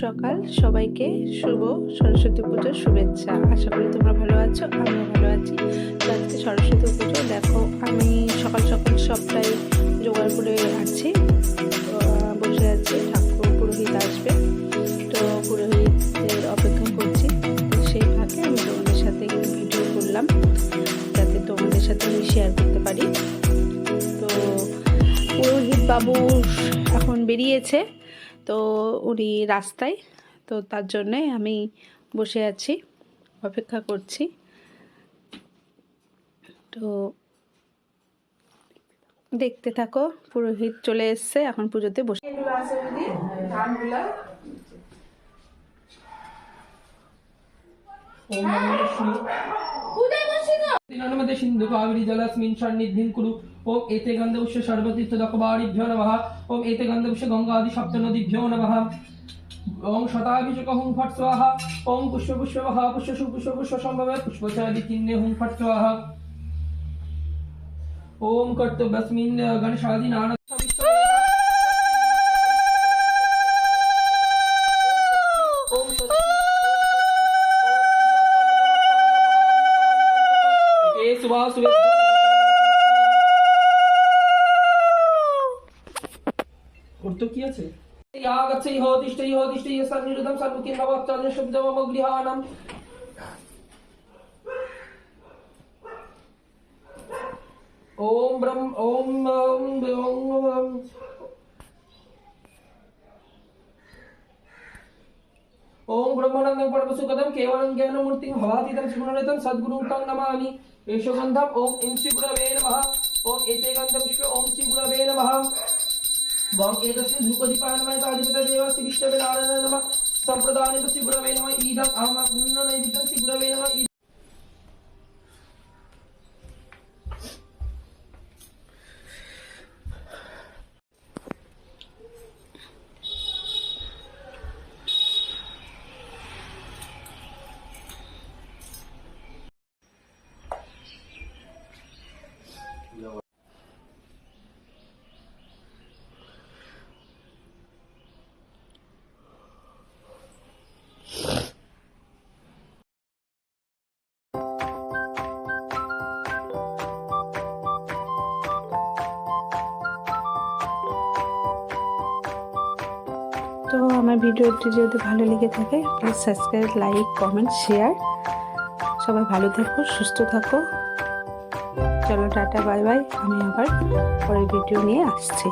সকাল। সবাইকে শুভ সরস্বতী পুজোর শুভেচ্ছা। আশা করি তোমরা ভালো আছো, আমিও ভালো আছি। আজকে সরস্বতী পুজো, দেখো আমি সকাল সকাল সবটাই জোগাড় করে আছি। বসে আছি, ঠাকুর, পুরোহিত আসবে। তো পুরোহিতের অপেক্ষা করছি। সেই ফাঁকে আমি তোমাদের সাথে ভিডিও করলাম, যাতে তোমাদের সাথে আমি শেয়ার করতে পারি। তো পুরোহিত বাবু এখন বেরিয়েছে। তো উনি রাস্তায় তো তার জন্যে আমি বসে আছি অপেক্ষা করছি। তো দেখতে থাকো পুরোহিত চলে এসছে এখন পুজোতে বসে ओम নর্মদে সিন্ধু কাবেরী জলাস্মিন সন্নিধিন কুরু ওম এতে গন্ধবশ্য সর্বতীর্থ দকবারিভ্যো নমঃ ওম এতে গন্ধবশ্য গঙ্গা আদি সপ্ত নদীভ্যো নমঃ ওম শতাভিষেক হুং ফট স্বাহা পুষ্প পুষ্প মহা পুষ্প সুপুষ্প পুষ্প সম্ভবে পুষ্পচারি হুং ফট স্বাহা ওম কর্তব্যস্মিন গণেশাদি নানা ওর তো কি আছে ইয়াগচ্ছে ইহ তিষ্ঠ ইহ তিষ্ঠ ইহ সন্নিরুদ্ধম সর্বকিং নবচ্চান্য শব্দমম গৃহাণম ওম ব্রহ্ম ওম ওম ওম ओम ब्रह्मानंदं परमसुखदं केवलं ज्ञानमूर्तिं भवातीतं सुगुणरतं सद्गुरुं तं नमामि एषगन्धम् ॐ ईं श्रीगुरवे नमः ॐ एते गन्धपुष्पे ॐ श्रीगुरवे नमः वं एतस्मिन् धूपदीपानमयताधिपतदेव श्रीविष्णवे नारायण नमः सम्प्रदानेन श्रीगुरवे नमः ईदम् अहमग्ननैदितं श्रीगुरवे नमः তো আমার ভিডিওটি যদি ভালো লেগে থাকে please subscribe like comment share সবাই ভালো থাকো, সুস্থ থাকো। চলো টাটা, বাই বাই। আমি আবার পরের ভিডিও নিয়ে আসছি।